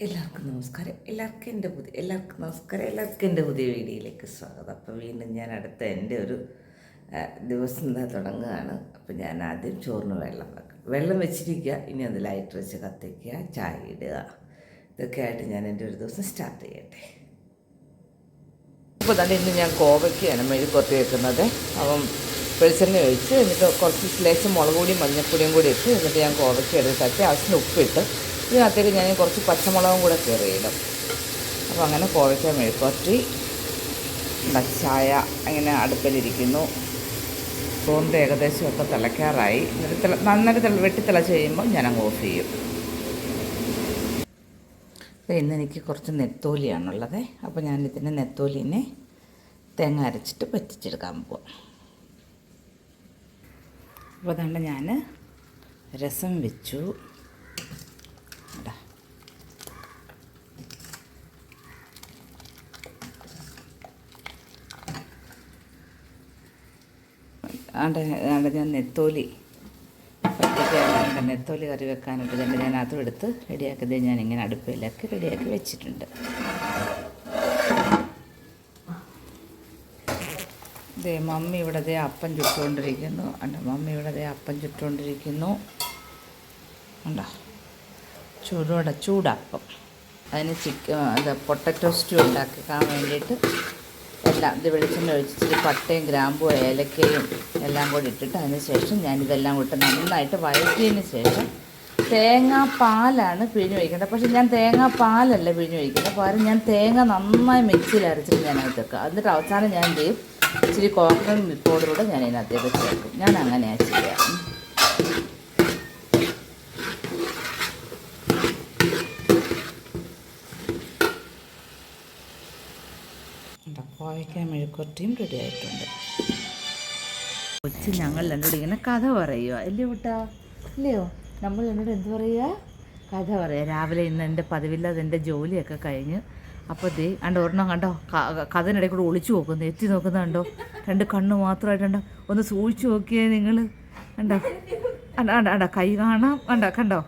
എല്ലാവർക്കും നമസ്കാരം. എല്ലാവർക്കും എന്റെ പുതിയ എല്ലാവർക്കും നമസ്കാരം. എല്ലാവർക്കും എന്റെ പുതിയ വീഡിയോയിലേക്ക് സ്വാഗതം. അപ്പോൾ വീണ്ടും ഞാൻ അടുത്ത എന്റെ ഒരു ദിവസം എന്താ തുടങ്ങുകയാണ്. അപ്പോൾ ഞാൻ ആദ്യം ചോറിന് വെള്ളം വെക്കും. വെള്ളം വെച്ചിരിക്കുക. ഇനി അത് ലൈറ്റ് വെച്ച് കത്തിക്കുക. ചായ ഇടുക. ഇതൊക്കെ ആയിട്ട് ഞാൻ എന്റെ ഒരു ദിവസം സ്റ്റാർട്ട് ചെയ്യട്ടെ. ഇപ്പോൾ തന്നെ ഇന്ന് ഞാൻ കോവയ്ക്കാണ് മെഴുകൊത്തി വെക്കുന്നത്. അപ്പം വെളിച്ചെണ്ണ ഒഴിച്ച് എന്നിട്ട് കുറച്ച് ലേശം മുളക് പൊടിയും മഞ്ഞൾപ്പൊടിയും കൂടി ഇട്ട് എന്നിട്ട് ഞാൻ കോവയ്ക്ക് എടുത്ത് തട്ടി ആവശ്യത്തിന് ഉപ്പിട്ട് ഇതിനകത്തേക്ക് ഞാൻ കുറച്ച് പച്ചമുളകും കൂടെ കയറിയിടും അപ്പോൾ അങ്ങനെ കോവയ്ക്ക മെഴുക്കുവറ്റി ചായ അങ്ങനെ അടുപ്പിലിരിക്കുന്നു ചോറിന്റെ ഏകദേശം ഒക്കെ തിളയ്ക്കാറായി. എന്നിട്ട് തിള നന്നായിട്ട് തിള കഴിയുമ്പോൾ ഞാൻ അങ്ങ് ഓഫ് ചെയ്യും. അപ്പോൾ ഇന്ന് എനിക്ക് കുറച്ച് നെത്തോലിയാണുള്ളത്. അപ്പോൾ ഞാൻ ഇതിന്റെ നെത്തോലിനെ തേങ്ങ അരച്ചിട്ട് പറ്റിച്ചെടുക്കാൻ പോവാം. അപ്പോൾ അതുകൊണ്ട് ഞാൻ രസം വെച്ചു. ആണ്ട് ആണ്ട് ഞാൻ നെത്തോലി നെത്തോലി കറി വെക്കാനായിട്ട് ഞാൻ അതും എടുത്ത് റെഡിയാക്കിയത് ഞാൻ ഇങ്ങനെ അടുപ്പിലൊക്കെ റെഡിയാക്കി വെച്ചിട്ടുണ്ട്. ദേ മമ്മി ഇവിടെ ദേ അപ്പം ചുട്ടുകൊണ്ടിരിക്കുന്നു. അണ്ട മമ്മി ഇവിടെ ദേ അപ്പം ചുട്ടുകൊണ്ടിരിക്കുന്നു. ഉണ്ടോ ചൂടോടെ ചൂടാക്കും. അതിന് ചിക്കൻ അത് പൊട്ടറ്റോ സ്റ്റൂ ഉണ്ടാക്കാൻ വേണ്ടിയിട്ട് എല്ലാം ഇത് വെളിച്ചെണ്ണ ഒഴിച്ചിട്ട് പട്ടയും ഗ്രാമ്പും ഏലക്കയും എല്ലാം കൂടി ഇട്ടിട്ട് അതിന് ശേഷം ഞാനിതെല്ലാം കൂട്ട് നന്നായിട്ട് വഴറ്റിയതിന് ശേഷം തേങ്ങാപ്പാലാണ് പിഴിഞ്ഞ് ഒഴിക്കേണ്ടത്. പക്ഷേ ഞാൻ തേങ്ങാപ്പാലല്ല പിഴിഞ്ഞ് ഒഴിക്കുന്നത്. പകരം ഞാൻ തേങ്ങ നന്നായി മിക്സിയിൽ അരച്ചിട്ട് ഞാൻ അതിനകത്ത് വെക്കുക എന്നിട്ട് അവസാനം ഞാൻ എന്ത് ചെയ്യും? ഇച്ചിരി കോക്കനട്ട് മിൽക്ക് പൗഡറൂടെ ഞാൻ ഇതിനകത്തേക്ക് ചേർക്കും ഞാൻ അങ്ങനെയാണ് ചെയ്യുക കോവയ്ക്കാൻ മെഴുക്കുരട്ടിയും റെഡി ആയിട്ടുണ്ട്. കൊച്ചു ഞങ്ങൾ രണ്ടോട് ഇങ്ങനെ കഥ പറയുക അല്ലേ കൂട്ടാ? ഇല്ലയോ? നമ്മൾ എന്നോട് എന്ത് പറയുക കഥ പറയുക രാവിലെ ഇന്ന് എന്റെ പതിവില്ലാതെ എന്റെ ജോലിയൊക്കെ കഴിഞ്ഞ് അപ്പോൾ ദേ കണ്ടോ ഒരെണ്ണം കണ്ടോ? കഥനിടയിൽ കൂടെ ഒളിച്ചു നോക്കുന്നു. എത്തി നോക്കുന്ന കണ്ടോ? രണ്ട് കണ്ണ് മാത്രമായിട്ടുണ്ടോ ഒന്ന് സൂക്ഷിച്ചു നോക്കിയേ നിങ്ങൾ കണ്ടോ? കണ്ട കണ്ട കണ്ട? കൈ കാണാം. കണ്ടോ കണ്ടോ?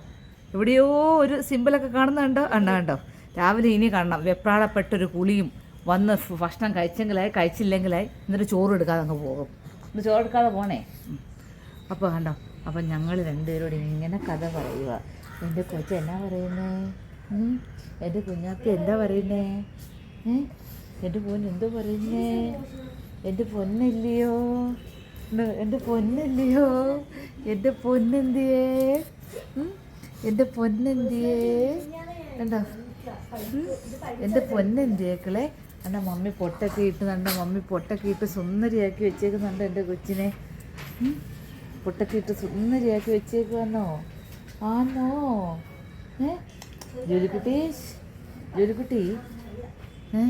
എവിടെയോ ഒരു സിമ്പിളൊക്കെ കാണുന്നുണ്ടോ. കണ്ടോ കണ്ടോ? രാവിലെ ഇനി കാണണം. വെപ്രാളപ്പെട്ടൊരു കുളിയും വന്ന് ഭക്ഷണം കഴിച്ചെങ്കിലായി കഴിച്ചില്ലെങ്കിലായി എന്നിട്ട് ചോറ് എടുക്കാതെ അങ്ങ് പോകും. എന്നിട്ട് ചോറ് എടുക്കാതെ പോണേ അപ്പോൾ കണ്ടോ അപ്പം ഞങ്ങൾ രണ്ടുപേരോട് ഇങ്ങനെ കഥ പറയുക. എന്റെ കൊച്ച എന്നാ പറയുന്നേ? എന്റെ കുഞ്ഞാക്ക എന്താ പറയുന്നേ? എന്റെ പൊന്ന് എന്തോ പറയുന്നേ? എന്റെ പൊന്നില്ലയോ? എന്റെ പൊന്നില്ലയോ? എന്റെ പൊന്നെന്തിയേ? എന്റെ പൊന്നെന്തിയേ? കണ്ടോ? എന്റെ പൊന്നെന്തിയേക്കളെ എന്റെ മമ്മി പൊട്ടൊക്കെ ഇട്ട് എന്റെ മമ്മി പൊട്ടൊക്കെ ഇട്ട് സുന്ദരിയാക്കി വെച്ചേക്കുന്നുണ്ട് എന്റെ കൊച്ചിനെ? പൊട്ടൊക്കെ ഇട്ട് സുന്ദരിയാക്കി വെച്ചേക്കുവന്നോ? ആന്നോ? ഏ? ജോലിക്കുട്ടി? ജോലിക്കുട്ടി? ഏ?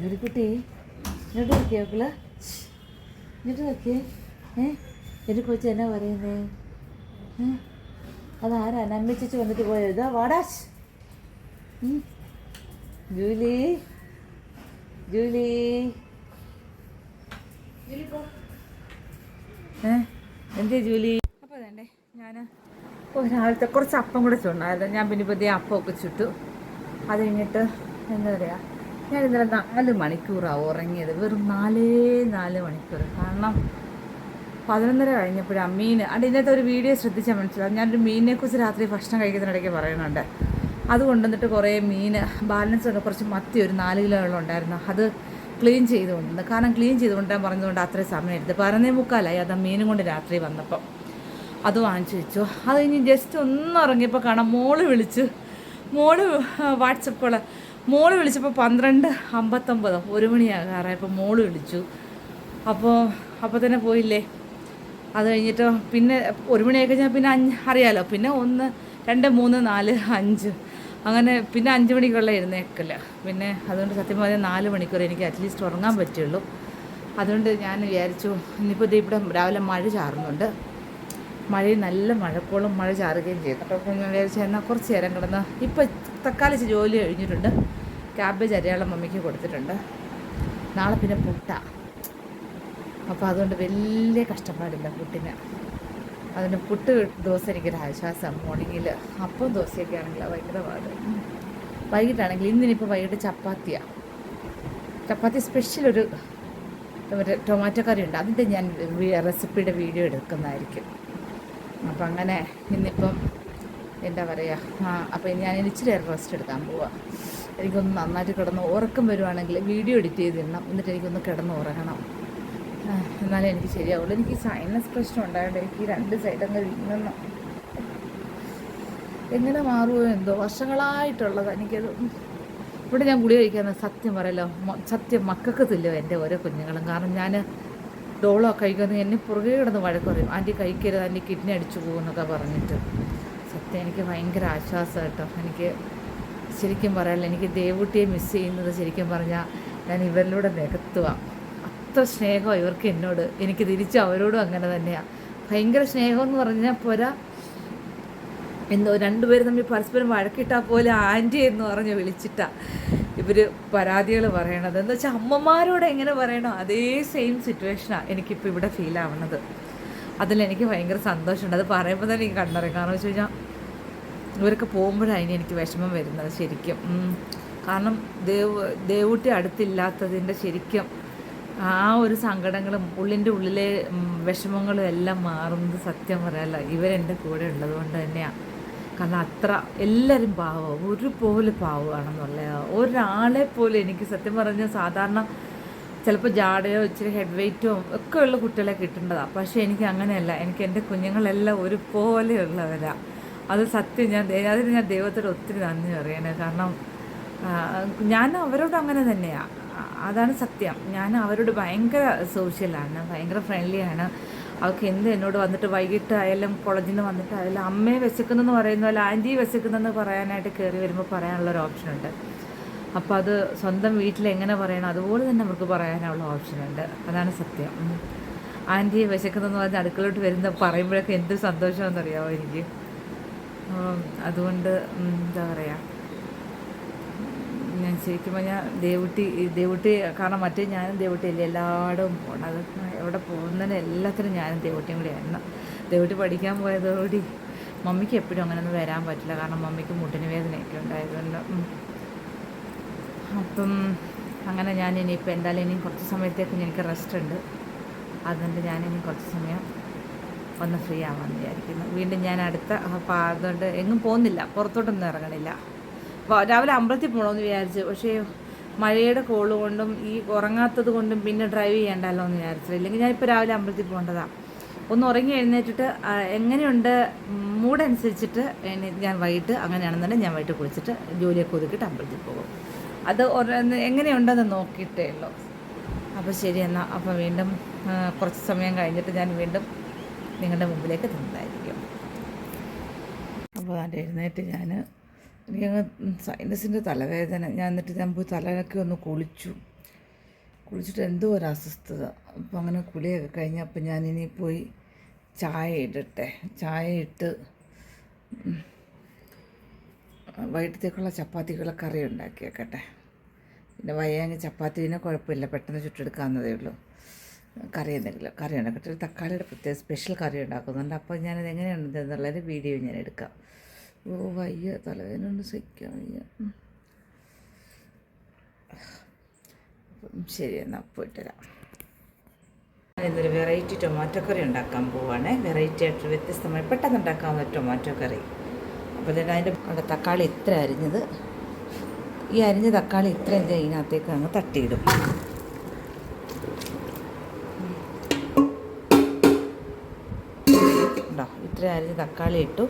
ജോലിക്കുട്ടി? ഇങ്ങോട്ട് നോക്കിയേ മക്കൾ? ഇങ്ങോട്ട് നോക്കിയേ. ഏ? എന്റെ കൊച്ചു എന്നാ പറയുന്നേ? അതാരാ? നമ്മിച്ചു വന്നിട്ട് പോയോ? ഇതാ വാടാശ്. ജൂലി. ജൂലി. എന്തേ ജൂലി? അപ്പോൾ വേണ്ടേ ഞാൻ രാവിലത്തെ കുറച്ച് അപ്പം കൂടെ ചുണ്ടായിരുന്നു ഞാൻ പിന്നെ ദേ അപ്പമൊക്കെ ചുട്ടു. അത് കഴിഞ്ഞിട്ട് എന്താ പറയുക ഞാൻ ഇന്നലെ നാല് മണിക്കൂറാണ് ഉറങ്ങിയത്. വെറും നാലേ നാല് മണിക്കൂർ. കാരണം പതിനൊന്നര കഴിഞ്ഞപ്പോഴാണ് മീൻ. അത് ഇന്നത്തെ ഒരു വീഡിയോ ശ്രദ്ധിച്ചാൽ മനസ്സിലാവും. ഞാനൊരു മീനിനെക്കുറിച്ച് രാത്രി ഭക്ഷണം കഴിക്കുന്നതിനിടയ്ക്ക് പറയുന്നുണ്ട്. അത് കൊണ്ടുവന്നിട്ട് കുറേ മീൻ ബാലൻസ് ഒക്കെ കുറച്ച് മത്തി ഒരു നാല് കിലോയോളം ഉണ്ടായിരുന്നു. അത് ക്ലീൻ ചെയ്ത് കൊണ്ടുവന്നു. കാരണം ക്ലീൻ ചെയ്ത് കൊണ്ടാൻ പറഞ്ഞതുകൊണ്ട് അത്രയും സമയം എടുത്ത്. പറഞ്ഞേ മുക്കാലായി. അത് മീനും കൊണ്ട് രാത്രി വന്നപ്പം. അത് വാങ്ങിച്ചു വെച്ചു. അത് കഴിഞ്ഞ് ജസ്റ്റ് ഒന്ന് ഇറങ്ങിയപ്പോൾ കാണാം. മോൾ വിളിച്ച്. മോൾ വാട്സപ്പ് കോൾ. മോൾ വിളിച്ചപ്പോൾ പന്ത്രണ്ട് അമ്പത്തൊമ്പതോ ഒരു മണിയാകാറായപ്പോൾ മോൾ വിളിച്ചു. അപ്പോൾ അപ്പോൾ തന്നെ പോയില്ലേ? അത് കഴിഞ്ഞിട്ട് പിന്നെ ഒരു മണിയായി കഴിഞ്ഞാൽ പിന്നെ അഞ്ച് അറിയാലോ പിന്നെ ഒന്ന് രണ്ട് മൂന്ന് നാല് അഞ്ച്. അങ്ങനെ പിന്നെ അഞ്ച് മണിക്കുള്ള എഴുന്നേക്കില്ല പിന്നെ അതുകൊണ്ട് സത്യം പറഞ്ഞാൽ നാല് മണിക്കൂർ എനിക്ക് അറ്റ്ലീസ്റ്റ് ഉറങ്ങാൻ പറ്റുള്ളൂ. അതുകൊണ്ട് ഞാൻ വിചാരിച്ചു ഇന്നിപ്പോൾ ഇവിടെ രാവിലെ മഴ ചാറുന്നുണ്ട്. മഴയിൽ നല്ല മഴക്കോളും മഴ ചാറുകയും ചെയ്തു. അപ്പോൾ ഞാൻ വിചാരിച്ചു എന്നാൽ കുറച്ച് നേരം കിടന്ന് ഇപ്പോൾ തക്കാലിച്ച് ജോലി കഴിഞ്ഞിട്ടുണ്ട്. ക്യാബേജ് അരിയാളം മമ്മിക്ക് കൊടുത്തിട്ടുണ്ട്. നാളെ പിന്നെ പുട്ട. അപ്പോൾ അതുകൊണ്ട് വലിയ കഷ്ടപ്പാടില്ല പുട്ടിന്. അതിന് പുട്ട് ദോശ എനിക്കൊരു ആശ്വാസം മോർണിംഗിൽ അപ്പം ദോശയൊക്കെ ആണെങ്കിൽ ഭയങ്കര പാട്. വൈകിട്ടാണെങ്കിൽ ഇന്നിനിപ്പോൾ വൈകിട്ട് ചപ്പാത്തിയാണ് ചപ്പാത്തി സ്പെഷ്യൽ ഒരു ടൊമാറ്റോ കറി ഉണ്ട്. അതിന്റെ ഞാൻ റെസിപ്പിയുടെ വീഡിയോ എടുക്കുന്നതായിരിക്കും. അപ്പം അങ്ങനെ ഇന്നിപ്പം എന്താ പറയുക ആ അപ്പം ഞാൻ ഇച്ചിരി റെസ്റ്റ് എടുക്കാൻ പോവാം. എനിക്കൊന്ന് നന്നായിട്ട് കിടന്ന് ഉറക്കം വരുവാണെങ്കിൽ വീഡിയോ എഡിറ്റ് ചെയ്തിടണം. എന്നിട്ട് എനിക്കൊന്ന് കിടന്ന് ഉറങ്ങണം. എന്നാലേ എനിക്ക് ശരിയാവുള്ളൂ. എനിക്ക് സൈനസ് പ്രശ്നം ഉണ്ടായതുകൊണ്ട് എനിക്ക് രണ്ട് രണ്ട് സൈഡങ്ങ് വീങ്ങുന്നു എങ്ങനെ മാറുമോ എന്തോ വർഷങ്ങളായിട്ടുള്ളത് എനിക്കത് ഇവിടെ ഞാൻ ഗുളിക കഴിക്കുന്ന സത്യം പറയല്ലോ. സത്യം മക്കൾക്ക് തില്ലോ എന്റെ ഓരോ കുഞ്ഞുങ്ങളും. കാരണം ഞാൻ ഡോളോ കഴിക്കുന്നത് എന്നെ പുറകെ കിടന്ന് വഴക്ക് പറയും. ആന്റി കഴിക്കരുത് ആന്റി കിഡ്നി അടിച്ചു പോകുമെന്നൊക്കെ പറഞ്ഞിട്ട്. സത്യം എനിക്ക് ഭയങ്കര ആശ്വാസം കേട്ടോ. എനിക്ക് ശരിക്കും പറയാനുള്ള എനിക്ക് ദേവൂട്ടിയെ മിസ് ചെയ്യുന്നത് ശരിക്കും പറഞ്ഞാൽ ഞാൻ ഇവരിലൂടെ നികത്തുക അത്ര സ്നേഹമാണ് ഇവർക്ക് എന്നോട്. എനിക്ക് തിരിച്ച് അവരോടും അങ്ങനെ തന്നെയാണ് ഭയങ്കര സ്നേഹം എന്ന് പറഞ്ഞാൽ പോരാ. എന്തോ രണ്ടുപേരും തമ്മിൽ പരസ്പരം വഴക്കിട്ടാൽ പോലെ ആന്റി എന്ന് പറഞ്ഞ് വിളിച്ചിട്ടാ ഇവർ പരാതികൾ പറയണത്. എന്താ വെച്ചാൽ അമ്മമാരോട് എങ്ങനെ പറയണോ അതേ സെയിം സിറ്റുവേഷനാണ് എനിക്കിപ്പോൾ ഇവിടെ ഫീൽ ആവണത്. അതിലെനിക്ക് ഭയങ്കര സന്തോഷമുണ്ട്. അത് പറയുമ്പോൾ തന്നെ എനിക്ക് കണ്ടറിയാം കാരണം വെച്ച് കഴിഞ്ഞാൽ ഇവരൊക്കെ പോകുമ്പോഴാണ് എനിക്ക് വിഷമം വരുന്നത് ശരിക്കും. കാരണം ദേവ് ദേവൂട്ടി അടുത്തില്ലാത്തതിന്റെ ശരിക്കും ആ ഒരു സങ്കടങ്ങളും ഉള്ളിന്റെ ഉള്ളിലെ വിഷമങ്ങളും എല്ലാം മാറുന്നത് സത്യം പറയാല്ല ഇവരെന്റെ കൂടെ ഉള്ളത് കൊണ്ട് തന്നെയാണ് കാരണം അത്ര എല്ലാവരും പാവം ഒരുപോലെ പാവമാണെന്നുള്ള ഒരാളെ പോലും എനിക്ക് സത്യം പറഞ്ഞാൽ സാധാരണ ചിലപ്പോൾ ജാടയോ ഇച്ചിരി ഹെഡ് വെയ്റ്റോ ഒക്കെ ഉള്ള കുട്ടികളെ കിട്ടേണ്ടതാണ് പക്ഷേ എനിക്ക് അങ്ങനെയല്ല. എനിക്ക് എന്റെ കുഞ്ഞുങ്ങളെല്ലാം ഒരുപോലെയുള്ളവരാണ് അത് സത്യം ഞാൻ അതിന് ഞാൻ ദൈവത്തോട് ഒത്തിരി നന്ദി പറയണേ. കാരണം ഞാൻ അവരോട് അങ്ങനെ തന്നെയാണ് അതാണ് സത്യം. ഞാൻ അവരോട് ഭയങ്കര സോഷ്യലാണ് ഭയങ്കര ഫ്രണ്ട്ലിയാണ് അവർക്ക് എന്ത് എന്നോട് വന്നിട്ട് വൈകിട്ടായാലും കോളേജിൽ നിന്ന് വന്നിട്ടായാലും അമ്മയെ വിശക്കുന്നെന്ന് പറയുന്ന പോലെ ആന്റി വിശക്കുന്നെന്ന് പറയാനായിട്ട് കയറി വരുമ്പോൾ പറയാനുള്ളൊരു ഓപ്ഷനുണ്ട് അപ്പോൾ അത് സ്വന്തം വീട്ടിൽ എങ്ങനെ പറയണം അതുപോലെ തന്നെ അവർക്ക് പറയാനുള്ള ഓപ്ഷനുണ്ട് അതാണ് സത്യം. ആന്റി വിശക്കുന്നെന്ന് പറഞ്ഞ് അടുക്കളോട്ട് വരുന്ന പറയുമ്പോഴൊക്കെ എന്ത് സന്തോഷമാണെന്നറിയാമോ എനിക്ക്. അതുകൊണ്ട് എന്താ പറയുക ഞാൻ ശരിക്കും പറഞ്ഞാൽ ദേവുട്ടി ദേവുട്ടി കാരണം മറ്റേ ഞാനും ദേവുട്ടി അല്ലേ എല്ലായിടവും പോകണത് എവിടെ പോകുന്നതിന് എല്ലാത്തിനും ഞാനും ദേവുട്ടിയും കൂടി ആയിരുന്നു. ദേവുട്ടി പഠിക്കാൻ പോയതോടുകൂടി മമ്മിക്ക് എപ്പോഴും അങ്ങനെയൊന്നും വരാൻ പറ്റില്ല. കാരണം മമ്മിക്ക് മുട്ടിന് വേദനയൊക്കെ ഉണ്ടായതുകൊണ്ട്. അപ്പം അങ്ങനെ ഞാൻ ഇനിയിപ്പോൾ എന്തായാലും ഇനി കുറച്ച് സമയത്തേക്ക് എനിക്ക് റെസ്റ്റ് ഉണ്ട്. അതുകൊണ്ട് ഇനി കുറച്ച് സമയം ഒന്ന് ഫ്രീ ആവാൻ വിചാരിക്കുന്നു. വീണ്ടും ഞാൻ അടുത്ത അപ്പം അതുകൊണ്ട് എങ്ങും പോകുന്നില്ല. പുറത്തോട്ടൊന്നും ഇറങ്ങണില്ല. രാവിലെ അമ്പലത്തിൽ പോകണമെന്ന് വിചാരിച്ചു. പക്ഷേ മഴയുടെ കോൾ കൊണ്ടും ഈ ഉറങ്ങാത്തത് കൊണ്ടും പിന്നെ ഡ്രൈവ് ചെയ്യണ്ടല്ലോ എന്ന് വിചാരിച്ചു. ഇല്ലെങ്കിൽ ഞാനിപ്പോൾ രാവിലെ അമ്പലത്തിൽ പോകേണ്ടതാണ് ഒന്ന് ഉറങ്ങി എഴുന്നേറ്റിട്ട് എങ്ങനെയുണ്ട്? മൂടനുസരിച്ചിട്ട് ഞാൻ വൈകിട്ട് അങ്ങനെയാണെന്നുണ്ടെങ്കിൽ ഞാൻ വൈകിട്ട് കുളിച്ചിട്ട് ജോലിയൊക്കെ ഒതുക്കിയിട്ട് അമ്പലത്തിൽ പോകും. അത് എങ്ങനെയുണ്ടെന്ന് നോക്കിയിട്ടേ ഉള്ളൂ. അപ്പോൾ ശരി എന്നാൽ അപ്പോൾ വീണ്ടും കുറച്ച് സമയം കഴിഞ്ഞിട്ട് ഞാൻ വീണ്ടും നിങ്ങളുടെ മുമ്പിലേക്ക് തന്നതായിരിക്കും അപ്പോൾ അതിന്റെ എഴുന്നേറ്റ് ഞാൻ എനിക്കങ്ങ് സൈനസിന്റെ തലവേദന. ഞാൻ എന്നിട്ട് ഞാൻ പോയി തലയൊക്കെ ഒന്ന് കുളിച്ചു. കുളിച്ചിട്ട് എന്തോ ഒരു അസ്വസ്ഥത. അപ്പോൾ അങ്ങനെ കുളിയൊക്കെ കഴിഞ്ഞപ്പോൾ ഞാൻ ഇനി പോയി ചായ ഇടട്ടെ. ചായ ഇട്ട് വൈകിട്ടത്തേക്കുള്ള ചപ്പാത്തിക്കുള്ള കറി ഉണ്ടാക്കി വെക്കട്ടെ. പിന്നെ ചപ്പാത്തി ചപ്പാത്തിനെ കുഴപ്പമില്ല. പെട്ടെന്ന് ചുട്ടെടുക്കാവുന്നതേ ഉള്ളൂ. കറി എന്തെങ്കിലും കറി ഉണ്ടാക്കട്ടെ. തക്കാളിയുടെ പ്രത്യേക സ്പെഷ്യൽ കറി ഉണ്ടാക്കുന്നുണ്ട്. അപ്പോൾ ഞാനത് എങ്ങനെയാണ് വീഡിയോ ഞാൻ എടുക്കാം. ഓ വയ്യ തലവേദന കൊണ്ട് സഹിക്കാൻ വയ്യ അപ്പം ശരി എന്നാൽ പോയിട്ട് വരാം ഇന്നൊരു വെറൈറ്റി ടൊമാറ്റോ കറി ഉണ്ടാക്കാൻ പോവാണ് വെറൈറ്റി ആയിട്ട് വ്യത്യസ്തമായി പെട്ടെന്ന് ഉണ്ടാക്കാവുന്ന ടൊമാറ്റോ കറി അപ്പോൾ തന്നെ അതിന്റെ അവിടെ തക്കാളി ഇത്ര അരിഞ്ഞത് ഈ അരിഞ്ഞ തക്കാളി ഇത്ര ദേ ഇതിനകത്തേക്ക് അങ്ങ് തട്ടിയിടും ഉണ്ടോ ഇത്ര അരിഞ്ഞ തക്കാളി ഇട്ടു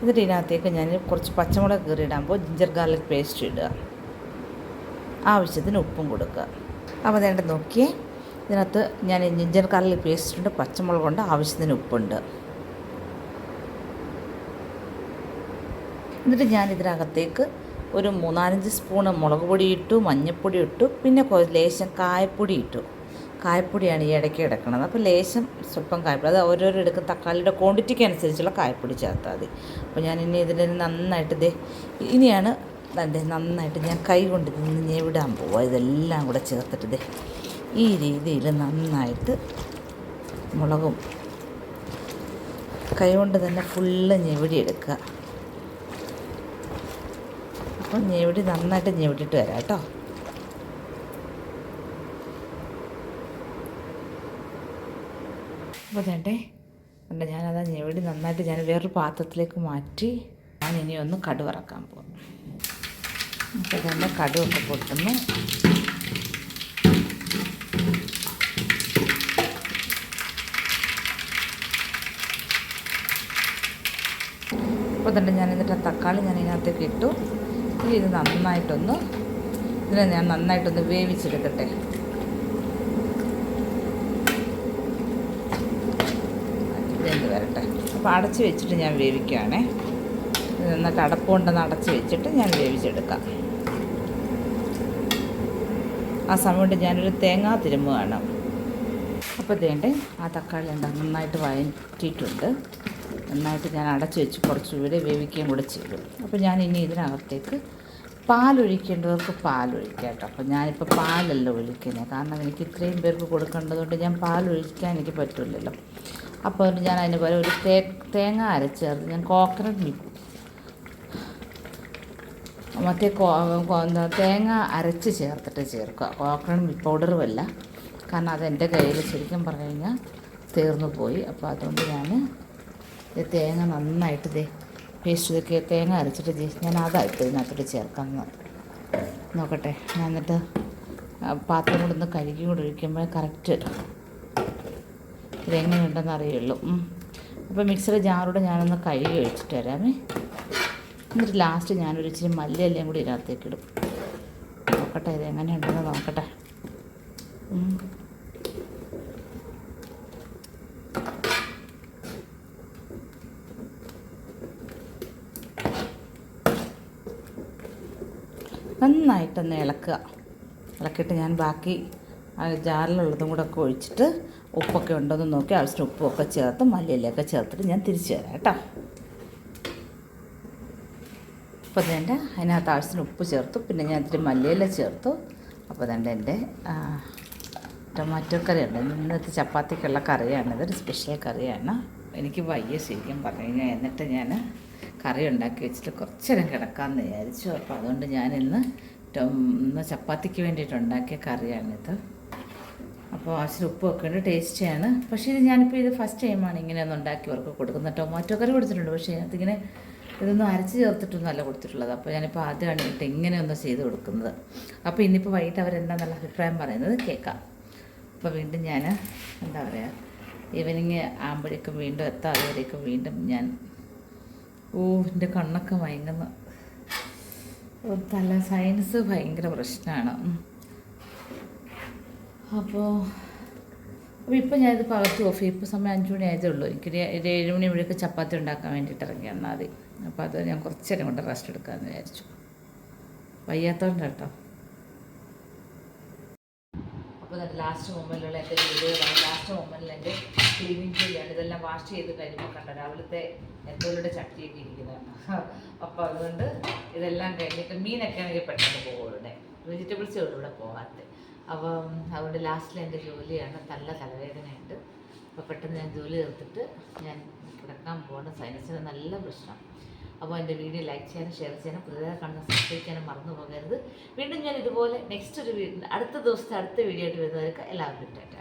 എന്നിട്ട് ഇതിനകത്തേക്ക് ഞാൻ കുറച്ച് പച്ചമുളക് കീറി ഇടാമ്പോൾ ജിഞ്ചർ ഗാർലിക് പേസ്റ്റ് ഇടുക. ആവശ്യത്തിന് ഉപ്പും കൊടുക്കുക. അപ്പോൾ വേണ്ട നോക്കിയേ. ഇതിനകത്ത് ഞാൻ ജിഞ്ചർ ഗാർലിക് പേസ്റ്റ് ഉണ്ട് പച്ചമുളക് ഉണ്ട് ആവശ്യത്തിന് ഉപ്പുണ്ട്. എന്നിട്ട് ഞാൻ ഇതിനകത്തേക്ക് ഒരു മൂന്നാലഞ്ച് സ്പൂണ് മുളക് പൊടി ഇട്ടു മഞ്ഞൾപ്പൊടി ഇട്ടു പിന്നെ ലേശം കായപ്പൊടി ഇട്ടു. കായപ്പൊടിയാണ് ഈ ഇടയ്ക്ക് കിടക്കുന്നത് അപ്പോൾ ലേശം സ്വല്പം കായപ്പൊടി. അത് ഓരോരോ എടുക്കുന്ന തക്കാളിയുടെ ക്വാണ്ടിറ്റിക്ക് അനുസരിച്ചുള്ള കായപ്പൊടി ചേർത്താൽ മതി. അപ്പോൾ ഞാൻ ഇനി ഇതിനെ നന്നായിട്ട് ദേ ഇനിയാണ് ദേ നന്നായിട്ട് ഞാൻ കൈ കൊണ്ട് നിന്ന് ഞെവിടാൻ പോവുക ഇതെല്ലാം കൂടെ ചേർത്തിട്ട് ഈ രീതിയിൽ നന്നായിട്ട് മുളകും കൈ കൊണ്ട് തന്നെ ഫുള്ള് ഞെവിടി എടുക്കുക. അപ്പം ഞെവിടി നന്നായിട്ട് ഞെവിടിയിട്ട് വരാം കേട്ടോ. അപ്പോൾ ചേട്ടേ അല്ല ഞാനത് ഞെവിടി നന്നായിട്ട് ഞാൻ വേറൊരു പാത്രത്തിലേക്ക് മാറ്റി ഞാൻ ഇനി ഒന്ന് കടുവറക്കാൻ പോകുന്നു അപ്പോൾ തന്നെ കടുവൊക്കെ പൊട്ടുന്നു. അപ്പോൾ തന്നെ ഞാൻ എന്നിട്ട് ആ തക്കാളി ഞാൻ ഇതിനകത്തേക്ക് ഇട്ടു ഇത് നന്നായിട്ടൊന്ന് ഇതിനെ ഞാൻ നന്നായിട്ടൊന്ന് വേവിച്ചെടുക്കട്ടെ. അപ്പോൾ അടച്ച് വെച്ചിട്ട് ഞാൻ വേവിക്കുകയാണേ ഇത് നന്നായിട്ട് അടപ്പ് കൊണ്ടൊന്ന് അടച്ച് വെച്ചിട്ട് ഞാൻ വേവിച്ചെടുക്കാം. ആ സമയം കൊണ്ട് ഞാനൊരു തേങ്ങാ തിരുമ്പുകയാണ് അപ്പോൾ ഇതേണ്ട ആ തക്കാളി എന്താ നന്നായിട്ട് വഴറ്റിയിട്ടുണ്ട്. നന്നായിട്ട് ഞാൻ അടച്ചു വെച്ച് കുറച്ചുകൂടി വേവിക്കുകയും കൂടെ ചെയ്തു. അപ്പോൾ ഞാൻ ഇനി ഇതിനകത്തേക്ക് പാലൊഴിക്കേണ്ടവർക്ക് പാലൊഴിക്കാം കേട്ടോ. അപ്പോൾ ഞാനിപ്പോൾ പാലല്ല ഒഴിക്കുന്നത് കാരണം എനിക്ക് ഇത്രയും പേർക്ക് കൊടുക്കേണ്ടതുകൊണ്ട് ഞാൻ പാലൊഴിക്കാൻ എനിക്ക് പറ്റില്ലല്ലോ അപ്പോൾ ഞാൻ അതിന് പോലെ ഒരു തേ തേങ്ങ അരച്ചേർത്ത് ഞാൻ കോക്കനട്ട് മിൽക്ക് മറ്റേ എന്താ തേങ്ങ അരച്ച് ചേർത്തിട്ട് ചേർക്കുക. കോക്കനട്ട് മിൽക്ക് പൗഡറും അല്ല കാരണം അതെന്റെ കയ്യിൽ ശരിക്കും പറഞ്ഞു കഴിഞ്ഞാൽ തീർന്നു പോയി. അപ്പോൾ അതുകൊണ്ട് ഞാൻ ഈ തേങ്ങ നന്നായിട്ട് ദേ പേസ്റ്റ് ഇതൊക്കെ തേങ്ങ അരച്ചിട്ട് ഞാൻ അതായിട്ട് ഇതിനകത്തോട്ട് ചേർക്കാം നോക്കട്ടെ. ഞാൻ എന്നിട്ട് പാത്രം കൂടെ ഒന്ന് കഴുകി കൊണ്ടൊഴിക്കുമ്പോൾ കറക്റ്റ് ഇതെങ്ങനെയുണ്ടെന്ന് അറിയുള്ളൂ. അപ്പോൾ മിക്സിയുടെ ജാറൂടെ ഞാനൊന്ന് കഴുകി ഒഴിച്ചിട്ട് വരാമേ. എന്നിട്ട് ലാസ്റ്റ് ഞാനൊരു ഇച്ചിരി മല്ലിയെല്ലാം കൂടി ഇതിനകത്തേക്ക് ഇടും. നോക്കട്ടെ ഇത് എങ്ങനെയുണ്ടെന്ന് നോക്കട്ടെ. നന്നായിട്ടൊന്ന് ഇളക്കുക. ഇളക്കിയിട്ട് ഞാൻ ബാക്കി ജാറിലുള്ളതും കൂടെ ഒക്കെ ഒഴിച്ചിട്ട് ഉപ്പൊക്കെ ഉണ്ടോയെന്ന് നോക്കി ആവശ്യത്തിന് ഉപ്പൊക്കെ ചേർത്ത് മല്ലിയിലൊക്കെ ചേർത്തിട്ട് ഞാൻ തിരിച്ചു തരാം കേട്ടോ. അപ്പോൾ തന്നെ അതിനകത്ത് ആവശ്യത്തിന് ഉപ്പ് ചേർത്തു. പിന്നെ ഞാൻ ഇത്തിരി മല്ലിയില ചേർത്തു. അപ്പോൾ തന്നെ എന്റെ ടൊമാറ്റോ കറിയുണ്ട്. ഇന്നത്തെ ചപ്പാത്തിക്കുള്ള കറിയാണ് ഇതൊരു സ്പെഷ്യൽ കറിയാണ്. എനിക്ക് വയ്യ ശരിക്കും പറഞ്ഞു കഴിഞ്ഞാൽ. എന്നിട്ട് ഞാൻ കറി ഉണ്ടാക്കി വെച്ചിട്ട് കുറച്ച് നേരം കിടക്കാമെന്ന് വിചാരിച്ചു. അപ്പോൾ അതുകൊണ്ട് ഞാനിന്ന് ഇന്ന് ചപ്പാത്തിക്ക് വേണ്ടിയിട്ട് ഉണ്ടാക്കിയ കറിയാണിത്. അപ്പോൾ ആവശ്യം ഉപ്പൊക്കെ ഉണ്ട് ടേസ്റ്റിയാണ് പക്ഷേ ഇത് ഞാനിപ്പോൾ ഇത് ഫസ്റ്റ് ടൈമാണ് ഇങ്ങനെ ഒന്ന് ഉണ്ടാക്കി അവർക്ക് കൊടുക്കുന്നത് ടൊമാറ്റോ കറി കൊടുത്തിട്ടുണ്ട് പക്ഷേ അതിങ്ങനെ ഇതൊന്നും അരച്ച് ചേർത്തിട്ടൊന്നുമല്ല കൊടുത്തിട്ടുള്ളത്. അപ്പോൾ ഞാനിപ്പോൾ ആദ്യമാണ് ഇട്ട് ഇങ്ങനെ ഒന്ന് ചെയ്ത് കൊടുക്കുന്നത്. അപ്പോൾ ഇന്നിപ്പോൾ വൈകിട്ട് അവരെന്താണെന്നുള്ള അഭിപ്രായം പറയുന്നത് കേൾക്കാം. അപ്പോൾ വീണ്ടും ഞാൻ എന്താ പറയുക ഈവനിങ് ആകുമ്പോഴേക്കും വീണ്ടും എത്താതെവരേക്കും വീണ്ടും ഞാൻ ഓ എന്റെ കണ്ണൊക്കെ മയങ്ങുന്നു. തല സയൻസ് ഭയങ്കര പ്രശ്നമാണ്. അപ്പോൾ അപ്പോൾ ഇപ്പം ഞാനിത് പകർത്തി ഓഫ് ചെയ്യും. ഇപ്പോൾ സമയം അഞ്ച് മണി ആയതേ ഉള്ളൂ. എനിക്കൊരു ഒരു ഏഴ് മണി ചപ്പാത്തി ഉണ്ടാക്കാൻ വേണ്ടിയിട്ട് ഇറങ്ങി എന്നാൽ മതി. അപ്പോൾ അത് ഞാൻ കുറച്ച് നേരം കൊണ്ട് റെസ്റ്റ് എടുക്കാമെന്ന് വിചാരിച്ചു. വയ്യാത്തതുകൊണ്ട് കേട്ടോ അപ്പോൾ ലാസ്റ്റ് മൊമെന്റിലുള്ള എന്റെ വീഡിയോകളാണ്. ലാസ്റ്റ് മൊമെന്റിൽ എന്റെ ക്ലീനിങ് ചെയ്യാണ്. ഇതെല്ലാം വാഷ് ചെയ്ത് കഴിയുമ്പോൾ കണ്ട രാവിലത്തെ എന്തോരുടെ ചട്ടിയൊക്കെ ഇരിക്കുന്നതാണ് അപ്പോൾ അതുകൊണ്ട് ഇതെല്ലാം കഴിഞ്ഞിട്ട് മീനൊക്കെ ആണെങ്കിൽ പെട്ടെന്ന് പോകുള്ളൂ വെജിറ്റബിൾസ് ഉള്ളൂ ഇവിടെ പോകാത്ത അപ്പം അതുകൊണ്ട് ലാസ്റ്റിൽ എന്റെ ജോലിയാണ് നല്ല തലവേദനയുണ്ട്. അപ്പോൾ പെട്ടെന്ന് ഞാൻ ജോലി തീർത്തിട്ട് ഞാൻ കിടക്കാൻ പോകുന്ന സൈനസിന് നല്ല പ്രശ്നം. അപ്പോൾ എന്റെ വീഡിയോ ലൈക്ക് ചെയ്യാനും ഷെയർ ചെയ്യാനും പുതിയതായി കാണുന്ന സബ്സ്ക്രൈബ് മറന്നു പോകരുത്. വീണ്ടും ഞാൻ ഇതുപോലെ നെക്സ്റ്റ് ഒരു അടുത്ത ദിവസത്തെ അടുത്ത വീഡിയോ ആയിട്ട് വരുന്നവർക്ക് എല്ലാവർക്കും ടാറ്റ.